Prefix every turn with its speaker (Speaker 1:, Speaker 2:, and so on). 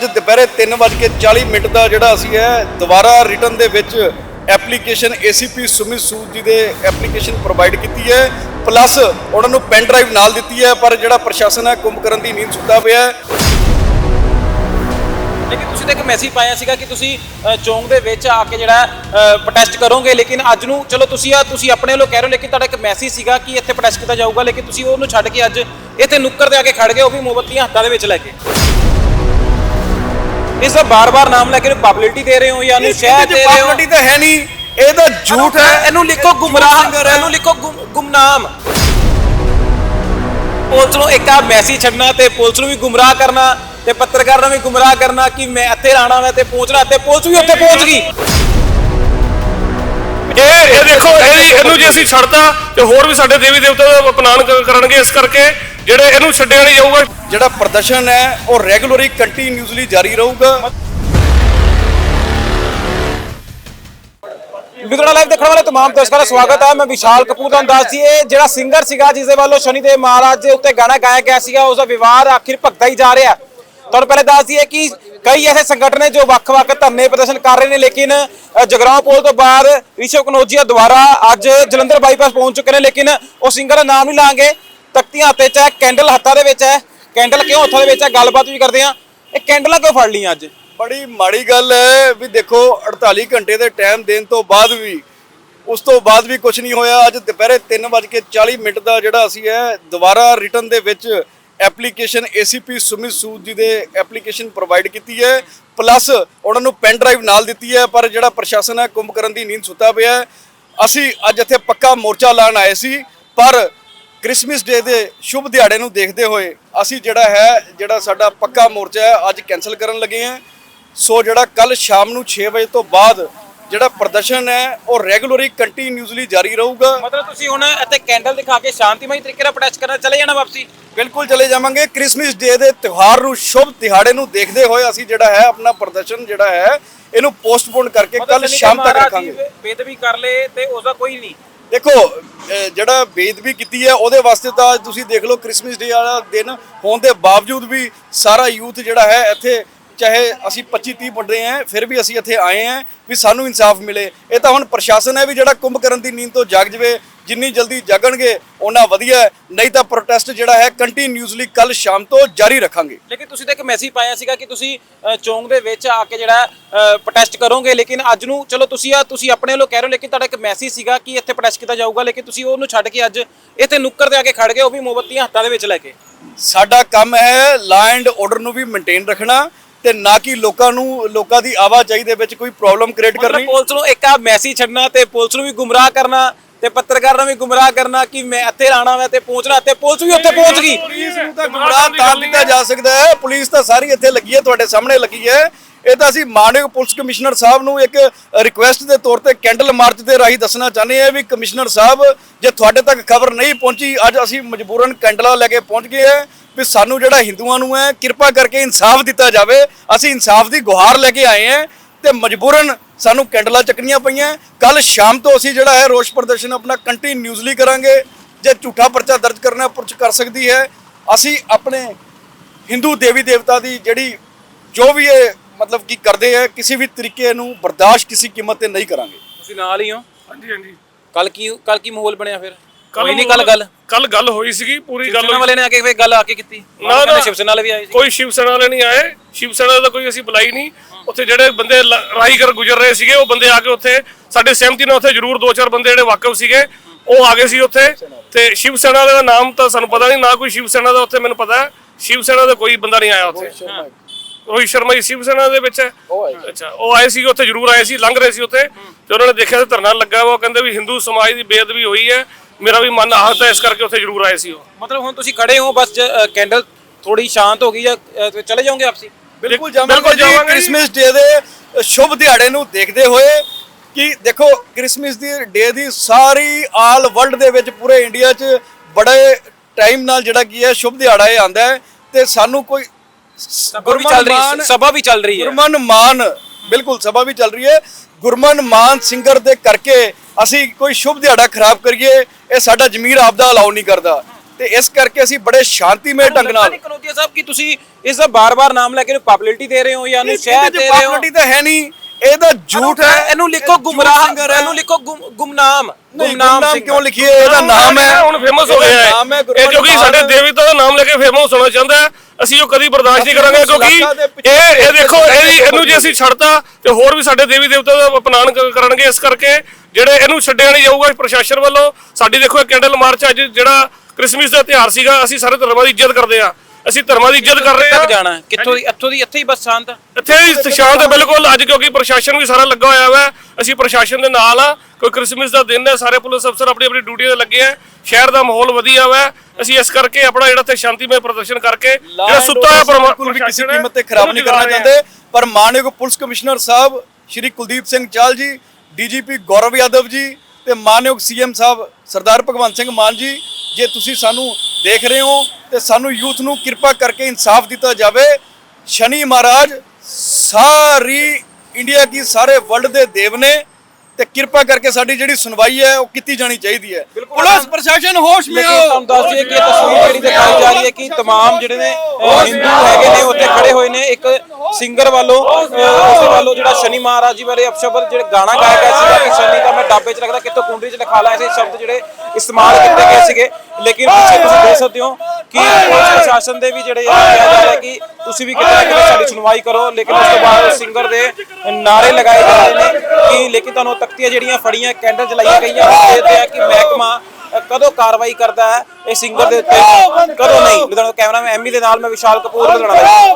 Speaker 1: ਅੱਜ ਦੁਪਹਿਰੇ 3:40 ਮਿੰਟ ਦਾ ਜਿਹੜਾ ਅਸੀਂ ਹੈ ਦੁਬਾਰਾ ਰਿਟਰਨ ਦੇ ਵਿੱਚ ਐਪਲੀਕੇਸ਼ਨ ACP ਸੁਮਿਤ ਸੂਦ ਜੀ ਦੇ ਐਪਲੀਕੇਸ਼ਨ ਪ੍ਰੋਵਾਈਡ ਕੀਤੀ ਹੈ। ਪਲੱਸ ਉਹਨਾਂ ਨੂੰ ਪੈਨ ਡਰਾਈਵ ਨਾਲ ਦਿੱਤੀ ਹੈ, ਪਰ ਜਿਹੜਾ ਪ੍ਰਸ਼ਾਸਨ ਹੈ ਕੁੰਭਕਰਨ ਦੀ ਨੀਂਦ ਸੁੱਤਾ ਪਿਆ ਹੈ।
Speaker 2: ਲੇਕਿਨ ਤੁਸੀਂ ਤਾਂ ਇੱਕ ਮੈਸੇਜ ਪਾਇਆ ਸੀਗਾ ਕਿ ਤੁਸੀਂ ਚੌਂਕ ਦੇ ਵਿੱਚ ਆ ਕੇ ਜਿਹੜਾ ਪ੍ਰੋਟੈਸਟ ਕਰੋਗੇ, ਲੇਕਿਨ ਅੱਜ ਨੂੰ, ਚਲੋ ਤੁਸੀਂ ਆ, ਤੁਸੀਂ ਆਪਣੇ ਵੱਲੋਂ ਕਹਿ ਰਹੇ ਹੋ, ਲੇਕਿਨ ਤੁਹਾਡਾ ਇੱਕ ਮੈਸੇਜ ਸੀਗਾ ਕਿ ਇੱਥੇ ਪ੍ਰੋਟੈਸਟ ਕੀਤਾ ਜਾਊਗਾ, ਲੇਕਿਨ ਤੁਸੀਂ ਉਹਨੂੰ ਛੱਡ ਕੇ ਅੱਜ ਇੱਥੇ ਨੁੱਕਰ ਤੇ ਆ ਕੇ ਖੜ ਗਏ, ਉਹ ਵੀ ਮੋਮਬੱਤੀਆਂ ਹੱਥਾਂ ਦੇ ਵਿੱਚ ਲੈ ਕੇ। ਇਸ ਦਾ ਬਾਰ-ਬਾਰ ਨਾਮ ਲੈ ਕੇ ਪਬਲਿਸਿਟੀ ਦੇ ਰਹੇ ਹੋ ਜਾਂ ਉਹਨੂੰ ਸ਼ਹਿਰ ਦੇ ਰਹੇ ਹੋ?
Speaker 1: ਪਾਪੂਲੈਰਿਟੀ ਤਾਂ ਹੈ ਨਹੀਂ। ਇਹ ਤਾਂ ਝੂਠ ਹੈ।
Speaker 2: ਇਹਨੂੰ ਲਿਖੋ ਗੁੰਮਰਾਹ ਇਹਨੂੰ ਲਿਖੋ ਗੁੰਮ- ਗੁੰਮਨਾਮ। ਪੁਲਿਸ ਨੂੰ ਇੱਕ ਆ ਮੈਸੇਜ ਛੱਡਣਾ ਤੇ ਪੁਲਿਸ ਨੂੰ ਵੀ ਗੁੰਮਰਾਹ ਕਰਨਾ ਤੇ ਪੱਤਰਕਾਰਾਂ ਨੂੰ ਵੀ ਗੁੰਮਰਾਹ ਕਰਨਾ ਕਿ ਮੈਂ ਇੱਥੇ ਆਣਾ ਮੈਂ ਤੇ ਪਹੁੰਚਣਾ ਤੇ ਪੁਲਿਸ ਵੀ ਉੱਥੇ ਪਹੁੰਚ ਗਈ।
Speaker 3: ਇਹ ਇਹ ਦੇਖੋ ਇਹ ਇਹਨੂੰ ਜੇ ਅਸੀਂ ਛੱਡਤਾ ਤੇ ਹੋਰ ਵੀ ਸਾਡੇ ਦੇਵੀ ਦੇਵਤਾ ਦਾ ਅਪਨਾਨ ਕਰਨਗੇ ਇਸ ਕਰਕੇ। ਜਿਹੜੇ ਇਹਨੂੰ ਛੱਡਿਆ ਨਹੀਂ ਜਾਊਗਾ
Speaker 1: ਜਿਹੜਾ ਪ੍ਰਦਰਸ਼ਨ ਹੈ ਉਹ ਰੈਗੂਲਰਲੀ ਕੰਟੀਨਿਊਸਲੀ ਜਾਰੀ ਰਹੂਗਾ
Speaker 2: ਲੁਧਿਆਣਾ ਲਾਈਵ ਦੇਖਣ ਵਾਲੇ तमाम ਦਰਸ਼ਕਾਂ ਦਾ ਸਵਾਗਤ ਹੈ ਮੈਂ ਵਿਸ਼ਾਲ ਕਪੂਰ ਦਾ ਦੱਸ ਦਈਏ ਜਿਹੜਾ ਸਿੰਗਰ ਸੀਗਾ ਜਿਸ ਦੇ ਵੱਲੋਂ ਸ਼ਨੀਦੇਵ ਮਹਾਰਾਜ ਦੇ ਉੱਤੇ ਗਾਣਾ ਗਾਇਆ ਗਿਆ ਸੀਗਾ ਉਸ ਦਾ ਵਿਵਾਦ ਆਖਿਰ ਭਗਦਾ ਹੀ ਜਾ ਰਿਹਾ ਤੁਹਾਨੂੰ ਪਹਿਲੇ ਦੱਸ ਦਈਏ ਕਿ ਕਈ ਐਸੇ ਸੰਗਠਨ ਨੇ ਜੋ ਵੱਖ-ਵੱਖ ਧਰਨੇ ਪ੍ਰਦਰਸ਼ਨ ਕਰ ਰਹੇ ਨੇ ਲੇਕਿਨ ਅ, ਜਗਰਾਉਂ ਪੁਲ ਤੋਂ ਬਾਅਦ ਰਿਸ਼ਵ ਕਨੋਜੀਆ ਦੁਆਰਾ ਅੱਜ ਜਲੰਧਰ ਬਾਈਪਾਸ ਪਹੁੰਚ ਚੁੱਕੇ ਨੇ ਲੇਕਿਨ ਉਹ ਸਿੰਗਰ ਦਾ ਨਾਮ ਨਹੀਂ ਲਾਂਗੇ ਤਖਤੀਆਂ ਹੱਥੇ 'ਚ ਹੈ, ਕੈਂਡਲ ਹੱਥਾਂ ਦੇ ਵਿੱਚ ਹੈ। ਕੈਂਡਲ ਕਿਉਂ ਹੱਥਾਂ ਦੇ ਵਿੱਚ ਹੈ? ਗੱਲਬਾਤ ਵੀ ਕਰਦੇ ਆ ਇਹ ਕੈਂਡਲਾਂ ਕਿਉਂ ਫੜ ਲਈਆਂ ਅੱਜ?
Speaker 1: ਬੜੀ ਮਾੜੀ ਗੱਲ ਹੈ ਵੀ ਦੇਖੋ 48 ਘੰਟੇ ਦੇ ਟਾਈਮ ਦੇਣ ਤੋਂ ਬਾਅਦ ਵੀ, ਉਸ ਤੋਂ ਬਾਅਦ ਵੀ ਕੁਝ ਨਹੀਂ ਹੋਇਆ। ਅੱਜ ਦੁਪਹਿਰੇ 3:40 ਮਿੰਟ ਦਾ ਜਿਹੜਾ ਅਸੀਂ ਹੈ ਦੁਬਾਰਾ ਰਿਟਰਨ ਦੇ ਵਿੱਚ ਐਪਲੀਕੇਸ਼ਨ ACP ਸੁਮਿਤ ਸੂਦ ਜੀ ਦੇ ਐਪਲੀਕੇਸ਼ਨ ਪ੍ਰੋਵਾਈਡ ਕੀਤੀ ਹੈ। ਪਲੱਸ ਉਹਨਾਂ ਨੂੰ ਪੈਨ ਡਰਾਈਵ ਨਾਲ ਦਿੱਤੀ ਹੈ, ਪਰ ਜਿਹੜਾ ਪ੍ਰਸ਼ਾਸਨ ਹੈ, ਕੁੰਭਕਰਨ ਦੀ ਨੀਂਦ ਸੁੱਤਾ ਪਿਆ ਹੈ। ਅਸੀਂ ਅੱਜ ਇੱਥੇ ਪੱਕਾ ਮੋਰਚਾ ਲਾਣ ਆਏ ਸੀ, ਪਰ ਕ੍ਰਿਸਮਸ ਡੇ ਦੇ ਸ਼ੁਭ ਦਿਹਾੜੇ ਨੂੰ ਦੇਖਦੇ ਹੋਏ ਅਸੀਂ ਜਿਹੜਾ ਹੈ ਜਿਹੜਾ ਸਾਡਾ ਪੱਕਾ ਮੋਰਚਾ ਹੈ ਅੱਜ ਕੈਨਸਲ ਕਰਨ ਲੱਗੇ ਹਾਂ। ਸੋ ਜਿਹੜਾ ਕੱਲ ਸ਼ਾਮ ਨੂੰ 6 ਵਜੇ ਤੋਂ ਬਾਅਦ ਜਿਹੜਾ ਪ੍ਰਦਰਸ਼ਨ ਹੈ ਉਹ ਰੈਗੂਲਰਲੀ ਕੰਟੀਨਿਊਸਲੀ ਜਾਰੀ ਰਹੂਗਾ।
Speaker 2: ਮਤਲਬ ਤੁਸੀਂ ਹੁਣ ਇੱਥੇ ਕੈਂਡਲ ਦਿਖਾ ਕੇ ਸ਼ਾਂਤੀਮਈ ਤਰੀਕੇ ਨਾਲ ਪ੍ਰੋਟੈਸਟ ਕਰਨ ਚਲੇ ਜਾਣਾ ਵਾਪਸੀ?
Speaker 1: ਬਿਲਕੁਲ ਚਲੇ ਜਾਵਾਂਗੇ। ਕ੍ਰਿਸਮਸ ਡੇ ਦੇ ਤਿਉਹਾਰ ਨੂੰ ਸ਼ੁਭ ਦਿਹਾੜੇ ਨੂੰ ਦੇਖਦੇ ਹੋਏ ਅਸੀਂ ਜਿਹੜਾ ਹੈ ਆਪਣਾ ਪ੍ਰਦਰਸ਼ਨ ਜਿਹੜਾ ਹੈ ਇਹਨੂੰ ਪੋਸਟਪੋਨ ਕਰਕੇ ਕੱਲ ਸ਼ਾਮ ਤੱਕ ਰੱਖਾਂਗੇ।
Speaker 2: ਬੇਦਬੀ ਕਰ ਲੇ ਤੇ ਉਸ ਦਾ ਕੋਈ ਨਹੀਂ।
Speaker 1: ਦੇਖੋ ਜਿਹੜਾ ਬੇਦਬੀ ਕੀਤੀ ਹੈ ਉਹਦੇ ਵਾਸਤੇ ਤਾਂ ਤੁਸੀਂ ਦੇਖ ਲਓ ਕ੍ਰਿਸਮਸ ਡੇ ਵਾਲਾ ਦਿਨ ਹੋਣ ਦੇ ਬਾਵਜੂਦ ਵੀ ਸਾਰਾ ਯੂਥ ਜਿਹੜਾ ਹੈ ਇੱਥੇ ਚਾਹੇ ਅਸੀਂ 25 30 ਬੰਦੇ ਆ ਫਿਰ ਵੀ ਅਸੀਂ ਇੱਥੇ ਆਏ ਆ ਵੀ ਸਾਨੂੰ ਇਨਸਾਫ ਮਿਲੇ। ਇਹ ਤਾਂ ਹੁਣ ਪ੍ਰਸ਼ਾਸਨ ਹੈ ਵੀ ਜਿਹੜਾ ਕੁੰਭਕਰਨ ਦੀ ਨੀਂਦ ਤੋਂ ਜਾਗ ਜਵੇ ਜਿੰਨੀ ਜਲਦੀ ਜਾਗਣਗੇ ਉਹਨਾਂ ਵਧੀਆ। ਨਹੀਂ ਤਾਂ ਪ੍ਰੋਟੈਸਟ ਜਿਹੜਾ ਹੈ ਕੰਟੀਨਿਊਸਲੀ ਕੱਲ ਸ਼ਾਮ ਤੋਂ ਜਾਰੀ ਰੱਖਾਂਗੇ।
Speaker 2: ਲੇਕਿਨ ਤੁਸੀਂ ਤਾਂ ਇੱਕ ਮੈਸੇਜ ਪਾਇਆ ਸੀਗਾ ਕਿ ਤੁਸੀਂ ਚੌਂਕ ਦੇ ਵਿੱਚ ਆ ਕੇ ਜਿਹੜਾ ਪ੍ਰੋਟੈਸਟ ਕਰੋਗੇ। ਲੇਕਿਨ ਅੱਜ ਨੂੰ ਚਲੋ ਤੁਸੀਂ ਆ ਤੁਸੀਂ ਆਪਣੇ ਵੱਲੋਂ ਕਹਿ ਰਹੇ ਹੋ ਲੇਕਿਨ ਤੁਹਾਡਾ ਇੱਕ ਮੈਸੇਜ ਸੀਗਾ ਕਿ ਇੱਥੇ ਪ੍ਰੋਟੈਸਟ ਕੀਤਾ ਜਾਊਗਾ। ਲੇਕਿਨ ਤੁਸੀਂ ਉਹਨੂੰ ਛੱਡ ਕੇ ਅੱਜ ਇੱਥੇ ਨੁੱਕਰ ਤੇ ਆ ਕੇ ਖੜ ਗਏ ਉਹ ਵੀ ਮੋਮਬੱਤੀਆਂ ਹੱਥਾਂ ਦੇ ਵਿੱਚ ਲੈ ਕੇ।
Speaker 1: ਸਾਡਾ ਕੰਮ ਹੈ ਲਾ ਐਂਡ ਆਰਡਰ ਨੂੰ ਵੀ ਮੇਨਟੇਨ ਰੱਖਣਾ ਤੇ ਨਾ ਕਿ ਲੋਕਾਂ ਨੂੰ ਲੋਕਾਂ ਦੀ ਆਵਾਜਾਈ ਦੇ ਵਿੱਚ ਕੋਈ ਪ੍ਰੋਬਲਮ ਕ੍ਰੀਏਟ ਕਰਨੀ।
Speaker 2: ਪੁਲਿਸ ਨੂੰ ਇੱਕ ਆ ਮੈਸੇਜ ਛੱਡਣਾ ਤੇ ਪੁਲਿਸ ਨੂੰ ਵੀ ਗੁੰਮਰਾਹ ਕਰਨਾ। ਤੇ ਪੱਤਰਕਾਰਾਂ ਨੂੰ ਵੀ ਗੁੰਮਰਾਹ ਕਰਨਾ ਕਿ ਮੈਂ ਇੱਥੇ ਆਣਾ ਮੈਂ ਤੇ ਪਹੁੰਚਣਾ ਤੇ ਪੁਲਿਸ ਵੀ ਉੱਥੇ ਪਹੁੰਚ ਗਈ।
Speaker 1: ਪੁਲਿਸ ਨੂੰ ਤਾਂ ਗੁੰਮਰਾਹ ਤਾਂ ਕੀਤਾ ਜਾ ਸਕਦਾ ਹੈ। ਪੁਲਿਸ ਤਾਂ ਸਾਰੀ ਇੱਥੇ ਲੱਗੀ ਹੈ ਤੁਹਾਡੇ ਸਾਹਮਣੇ ਲੱਗੀ ਹੈ। ਇਹ ਤਾਂ ਅਸੀਂ ਮਾਨਯੋਗ ਪੁਲਿਸ ਕਮਿਸ਼ਨਰ ਸਾਹਿਬ ਨੂੰ ਇੱਕ ਰਿਕੁਐਸਟ ਦੇ ਤੌਰ ਤੇ ਕੈਂਡਲ ਮਾਰਚ ਦੇ ਰਾਹੀਂ ਦੱਸਣਾ ਚਾਹੁੰਦੇ ਹਾਂ ਵੀ ਕਮਿਸ਼ਨਰ ਸਾਹਿਬ ਜੇ ਤੁਹਾਡੇ ਤੱਕ ਖਬਰ ਨਹੀਂ ਪਹੁੰਚੀ ਅੱਜ ਅਸੀਂ ਮਜਬੂਰਨ ਕੈਂਡਲਾਂ ਲੈ ਕੇ ਪਹੁੰਚ ਗਏ ਹਾਂ ਵੀ ਸਾਨੂੰ ਜਿਹੜਾ ਹਿੰਦੂਆਂ ਨੂੰ ਹੈ ਕਿਰਪਾ ਕਰਕੇ ਇਨਸਾਫ ਦਿੱਤਾ ਜਾਵੇ। ਅਸੀਂ ਇਨਸਾਫ ਦੀ ਗੁਹਾਰ ਲੈ ਕੇ ਆਏ ਹਾਂ ਤੇ ਮਜਬੂਰਨ ਸਾਨੂੰ ਕੈਂਡਲਾਂ ਚੱਕਣੀਆਂ ਪਈਆਂ। ਕੱਲ ਸ਼ਾਮ ਤੋਂ ਅਸੀਂ ਜਿਹੜਾ ਹੈ ਰੋਸ ਪ੍ਰਦਰਸ਼ਨ ਆਪਣਾ ਕੰਟੀਨਿਊਸਲੀ ਕਰਾਂਗੇ। ਜੇ ਝੂਠਾ ਪਰਚਾ ਦਰਜ ਕਰਨਾ ਪੁਰਚ ਕਰ ਸਕਦੀ ਹੈ। ਅਸੀਂ ਆਪਣੇ ਹਿੰਦੂ ਦੇਵੀ ਦੇਵਤਾ ਦੀ ਜਿਹੜੀ ਜੋ ਵੀ ਇਹ ਮਤਲਬ ਕੀ ਕਰਦੇ ਹੈ ਕਿਸੇ ਵੀ ਤਰੀਕੇ ਨੂੰ ਬਰਦਾਸ਼ਤ ਕਿਸੇ ਕੀਮਤ ਤੇ ਨਹੀਂ ਕਰਾਂਗੇ।
Speaker 2: ਤੁਸੀਂ ਨਾਲ ਹੀ ਹੋ?
Speaker 3: ਹਾਂਜੀ ਹਾਂਜੀ।
Speaker 2: ਕੱਲ ਕੀ ਕੱਲ ਕੀ ਮਾਹੌਲ ਬਣਿਆ ਫਿਰ? ਕੋਈ ਨਹੀਂ ਕੱਲ ਗੱਲ।
Speaker 3: ਕੱਲ ਗੱਲ ਹੋਈ ਸੀਗੀ ਪੂਰੀ ਗੱਲ
Speaker 2: ਵਾਲੇ ਨੇ ਆ ਕੇ ਫਿਰ ਗੱਲ ਆ ਕੇ ਕੀਤੀ?
Speaker 3: ਨਾ ਨਾ
Speaker 2: ਸ਼ਿਵ ਸੈਨਾ ਵਾਲੇ ਵੀ ਆਏ ਸੀ।
Speaker 3: ਕੋਈ ਸ਼ਿਵ ਸੈਨਾ ਵਾਲੇ ਨਹੀਂ ਆਏ ਸ਼ਿਵ ਸੈਨਾ ਦਾ ਕੋਈ ਅਸੀਂ ਬੁਲਾਈ ਨਹੀਂ। ਉੱਥੇ ਜਿਹੜੇ ਬੰਦੇ ਲ- ਰਾਹੀ ਕਰ ਗੁਜ਼ਰ ਰਹੇ ਸੀਗੇ ਉਹ ਬੰਦੇ ਆ ਕੇ ਉੱਥੇ ਸਾਡੇ ਸਹਿਮਤੀ ਨਾਲ ਉੱਥੇ ਜ਼ਰੂਰ ਦੋ ਚਾਰ ਬੰਦੇ ਜਿਹੜੇ ਵਾਕਫ ਸੀਗੇ ਉਹ ਆ ਗਏ ਸੀ ਉੱਥੇ। ਤੇ ਸ਼ਿਵ ਸੈਨਾ ਵਾਲੇ ਦਾ ਨਾਮ ਤਾਂ ਸਾਨੂੰ ਪਤਾ ਨਹੀਂ ਨਾ ਕੋਈ ਸ਼ਿਵ ਸੈਨਾ ਦਾ ਉੱਥੇ ਮੈਨੂੰ ਪਤਾ ਹੈ। ਸ਼ਿਵ ਸੈਨਾ ਦਾ ਕੋਈ ਬੰਦਾ ਨਹੀਂ ਆਇਆ ਉੱਥੇ। ਰੋਹਿਤ ਸ਼ਰਮਾ ਜੀ ਸ਼ਿਵ ਸੈਨਾ ਦੇ ਵਿੱਚ ਹੈ? ਅੱਛਾ ਉਹ ਆਏ ਸੀ ਉੱਥੇ ਜ਼ਰੂਰ ਆਏ ਸੀ ਲੰਘ ਰਹੇ ਸੀ ਉੱਥੇ। ਤੇ ਉਹਨਾਂ ਨੇ ਦੇਖਿਆ ਤੇ ਧਰਨਾ ਲੱਗਾ ਵਾ ਉਹ ਕਹਿੰਦੇ ਵੀ ਹਿੰਦੂ ਸਮਾਜ ਦੀ ਬੇਅਦਬੀ ਹੋਈ ਹੈ। ਮੇਰਾ ਵੀ ਮਨ ਆਹਤ ਹੈ ਇਸ ਕਰਕੇ ਉੱਥੇ ਜ਼ਰੂਰ ਆਏ ਸੀ ਉਹ।
Speaker 2: ਮਤਲਬ ਹੁਣ ਤੁਸੀਂ ਖੜੇ ਹੋ ਬਸ ਕੈਂਡਲ ਥੋੜੀ ਸ਼ਾਂਤ ਹੋ ਗਈ ਜਾਂ ਅ, ਚਲੇ ਜਾਓਗੇ ਆਪਸੀ
Speaker 1: ਬਿਲਕੁਲ ਜਾਵਾਂਗੇ
Speaker 3: ਬਿਲਕੁਲ
Speaker 1: ਜੀ
Speaker 3: ਜਾਵਾਂਗੇ ਜੀ।
Speaker 1: ਕ੍ਰਿਸਮਸ ਡੇ ਦੇ ਸ਼ੁਭ ਦਿਹਾੜੇ ਨੂੰ ਦੇਖਦੇ ਹੋਏ ਕਿ ਦੇਖੋ ਕ੍ਰਿਸਮਸ ਦੀ ਡੇ ਦੀ ਸਾਰੀ ਆਲ ਵਰਲਡ ਦੇ ਵਿੱਚ ਪੂਰੇ ਇੰਡੀਆ 'ਚ ਬੜੇ ਟਾਈਮ ਨਾਲ ਜਿਹੜਾ ਕੀ ਹੈ ਸ਼ੁਭ ਦਿਹਾੜਾ ਇਹ ਆਂਦਾ ਹੈ ਤੇ ਸਾਨੂੰ ਕੋਈ
Speaker 2: ਸਭਾ ਵੀ ਚੱਲ ਰਹੀ ਹੈ ਸਭਾ ਵੀ ਚੱਲ ਰਹੀ ਹੈ।
Speaker 1: ਗੁਰਮਨ ਮਾਨ ਬਿਲਕੁਲ ਸਭਾ ਵੀ ਚੱਲ ਰਹੀ ਹੈ। ਗੁਰਮਨ ਮਾਨ ਸਿੰਗਰ ਦੇ ਕਰਕੇ ਅਸੀਂ ਕੋਈ ਸ਼ੁਭ ਦਿਹਾੜਾ ਖਰਾਬ ਕਰੀਏ ਇਹ ਸਾਡਾ ਜ਼ਮੀਰ ਆਪਦਾ ਅਲਾਉ ਨਹੀਂ ਕਰਦਾ। ਤੇ ਇਸ ਕਰਕੇ ਅਸੀਂ ਬੜੇ ਸ਼ਾਂਤੀਮय ਢੰਗ ਨਾਲ
Speaker 2: ਕਨੋਦੀਆ ਸਾਹਿਬ ਕਿ ਤੁਸੀਂ ਇਸ ਦਾ ਬਾਰ-ਬਾਰ ਨਾਮ ਲੈ ਕੇ ਇਹਨੂੰ ਪਬਲਿਸਿਟੀ ਦੇ ਰਹੇ ਹੋ ਜਾਂ ਇਹਨੂੰ ਸ਼ਹਿ ਦੇ ਰਹੇ ਹੋ?
Speaker 1: popularity ਤਾਂ ਹੈ ਨਹੀਂ ਇਹਦਾ ਝੂਠ ਹੈ
Speaker 2: ਇਹਨੂੰ ਲਿਖੋ ਗੁੰਮਰਾਹ ਇਹਨੂੰ ਲਿਖੋ ਗੁੰਮ- ਗੁੰਮਨਾਮ।
Speaker 1: ਗੁੰਮਨਾਮ। ਕਿਉਂ ਲਿਖੀਏ ਇਹਦਾ ਨਾਮ ਹੈ
Speaker 3: ਹੁਣ ਫੇਮਸ ਹੋ ਗਿਆ ਹੈ ਇਹ
Speaker 1: ਗੁਰਬਾਣੀ
Speaker 3: ਕਿਉਂਕਿ ਸਾਡੇ। ਦੇਵਤਾ ਦਾ ਨਾਮ ਲੈ ਕੇ ਫੇਮਸ ਹੋਣਾ ਚਾਹੁੰਦਾ ਅਸੀਂ ਉਹ ਕਦੀ ਬਰਦਾਸ਼ਤ ਨਹੀਂ ਕਰਾਂਗੇ ਕਿਉਂਕਿ ਇਹ ਇਹ ਦੇਖੋ ਇਹਨੂੰ ਜੇ ਅਸੀਂ ਛੱਡਤਾ ਤੇ ਹੋਰ ਵੀ ਸਾਡੇ ਦੇਵੀ ਦੇਵਤਾ ਦਾ ਅਪਨਾਨ ਕਰਨਗੇ ਇਸ ਕਰਕੇ ਜਿਹੜੇ ਇਹਨੂੰ ਛੱਡਿਆ ਨਹੀਂ ਜਾਊਗਾ ਪ੍ਰਸ਼ਾਸਨ ਵੱਲੋਂ। ਸਾਡੀ ਦੇਖੋ ਇਹ ਕੈਂਡਲ ਮਾਰਚ ਅੱਜ ਜਿਹੜਾ ਕ੍ਰਿਸਮਸ ਦਾ ਤਿਉਹਾਰ ਸੀਗਾ ਅਸੀਂ ਸਾਰੇ ਧਰਮਾਂ ਦੀ ਇੱਜ਼ਤ ਕਰਦੇ ਆ ਅਸੀਂ ਧਰਮਾਂ ਦੀ ਇੱਜ਼ਤ ਕਰ ਰਹੇ ਆ
Speaker 2: ਜਾਣਾ? ਕਿੱਥੋਂ ਦੀ ਇੱਥੋਂ ਦੀ ਇੱਥੇ ਹੀ ਬਸ ਸ਼ਾਂਤ?
Speaker 3: ਇੱਥੇ ਹੀ ਸ਼ਾਂਤ ਬਿਲਕੁਲ। ਅੱਜ ਕਿਉਂਕਿ ਪ੍ਰਸ਼ਾਸਨ ਵੀ ਸਾਰਾ ਲੱਗਾ ਹੋਇਆ ਵਾ। ਅਸੀਂ ਪ੍ਰਸ਼ਾਸਨ ਦੇ ਨਾਲ ਆ। ਕੋਈ ਕ੍ਰਿਸਮਸ ਦਾ ਦਿਨ ਹੈ ਸਾਰੇ ਪੁਲਿਸ ਅਫਸਰ ਆਪਣੀ ਆਪਣੀ ਡਿਊਟੀ ਤੇ ਲੱਗੇ ਆ। ਸ਼ਹਿਰ ਦਾ ਮਾਹੌਲ ਵਧੀਆ ਵਾ। ਅਸੀਂ ਇਸ ਕਰਕੇ ਆਪਣਾ ਜਿਹੜਾ ਤੇ ਸ਼ਾਂਤੀਮय ਪ੍ਰਦਰਸ਼ਨ ਕਰਕੇ ਜਿਹੜਾ ਸੁੱਤਾ ਹੋਇਆ
Speaker 1: ਬਿਲਕੁਲ ਵੀ ਕਿਸੇ ਕੀਮਤ ਤੇ ਖਰਾਬ ਨਹੀਂ ਕਰਨਾ ਚਾਹੁੰਦੇ। ਪਰ ਮਾਨਯੋਗ police commissioner Sahib Shri Kuldeep Singh Chahal ji DGP Gaurav Yadav ji ਤੇ ਮਾਨਯੋਗ ਸੀਐਮ ਸਾਹਿਬ ਸਰਦਾਰ ਭਗਵੰਤ ਸਿੰਘ ਮਾਨ ਜੀ ਜੇ ਤੁਸੀਂ ਸਾਨੂੰ ਦੇਖ ਰਹੇ ਹੋ ਤੇ ਸਾਨੂੰ ਯੂਥ ਨੂੰ ਕਿਰਪਾ ਕਰਕੇ ਇਨਸਾਫ ਦਿੱਤਾ ਜਾਵੇ। ਸ਼ਨੀ ਮਹਾਰਾਜ ਸਾਰੀ ਇੰਡੀਆ ਕੀ ਸਾਰੇ ਵਰਲਡ ਦੇ ਦੇਵ ਨੇ ਤੇ ਕਿਰਪਾ ਕਰਕੇ ਸਾਡੀ ਜਿਹੜੀ ਸੁਣਵਾਈ ਹੈ ਉਹ ਕੀਤੀ ਜਾਣੀ ਚਾਹੀਦੀ ਹੈ। ਪੁਲਿਸ ਪ੍ਰਸ਼ਾਸਨ ਹੋਸ਼ ਮੇ ਆਓ।
Speaker 2: ਤੁਹਾਨੂੰ ਦੱਸ ਦਈਏ ਕਿ ਤਸਵੀਰ ਜਿਹੜੀ ਦਿਖਾਈ ਜਾ ਰਹੀ ਹੈ ਕਿ ਤਮਾਮ ਜਿਹੜੇ ਨੇ ਹਿੰਦੂ ਹੈਗੇ ਨੇ ਉੱਥੇ ਖੜੇ ਹੋਏ ਨੇ। ਇੱਕ ਸਿੰਗਰ ਵੱਲੋਂ ਉਸੇ ਵੱਲੋਂ ਜਿਹੜਾ ਸ਼ਨੀ ਮਹਾਰਾਜ ਜੀ ਬਾਰੇ ਅਪਸ਼ਬਦ ਜਿਹੜੇ ਗਾਣਾ ਗਾਇਆ ਗਿਆ ਸੀਗਾ ਕਿ ਸ਼ਨੀ ਦਾ ਮੈਂ ਡਾਬੇ 'ਚ ਰੱਖਦਾ ਕਿੱਥੋਂ ਕੁੰਡਲੀ 'ਚ ਲਿਖਾ ਲਾਇਆ ਸੀ ਸ਼ਬਦ ਜਿਹੜੇ ਇਸਤੇਮਾਲ ਕੀਤੇ ਗਏ ਸੀਗੇ। ਲੇਕਿਨ ਪਿੱਛੇ ਤੁਸੀਂ ਦੇਖ ਸਕਦੇ ਹੋ ਕਿ ਪੁਲਿਸ ਪ੍ਰਸ਼ਾਸਨ ਦੇ ਵੀ ਜਿਹੜੇ ਆ ਕਿਹਾ ਜਾ ਰਿਹਾ ਕਿ ਤੁਸੀਂ ਵੀ ਕਿਤੇ ਨਾ ਕਿਤੇ ਸਾਡੀ ਸੁਣਵਾਈ ਕਰੋ ਲੇਕਿਨ ਉਸ ਤੋਂ ਬਾਅਦ ਸਿੰਗਰ ਦੇ ਨਾਰੇ ਲਗਾਏ ਜਾ ਰਹੇ ਨੇ ਕਿ ਲੇਕਿਨ ਤੁਹਾਨੂੰ ਤਖਤੀਆਂ ਜਿਹੜੀਆਂ ਫੜੀਆਂ ਕੈਂਡਲ ਜਲਾਈਆਂ ਗਈਆਂ ਉਹ ਦੇਖਦੇ ਆ ਕਿ ਮਹਿਕਮਾ ਕਦੋਂ ਕਾਰਵਾਈ ਕਰਦਾ ਹੈ ਇਹ ਸਿੰਗਰ ਦੇ ਉੱਤੇ? ਕਦੋਂ ਨਹੀਂ? ਲੁਧਿਆਣਾ ਕੈਮਰਾਮੈਨ ਐਮੀ ਦੇ ਨਾਲ ਮੈਂ ਵਿਸ਼ਾਲ ਕਪੂਰ ਲੁਧਿਆਣਾ ਦਾ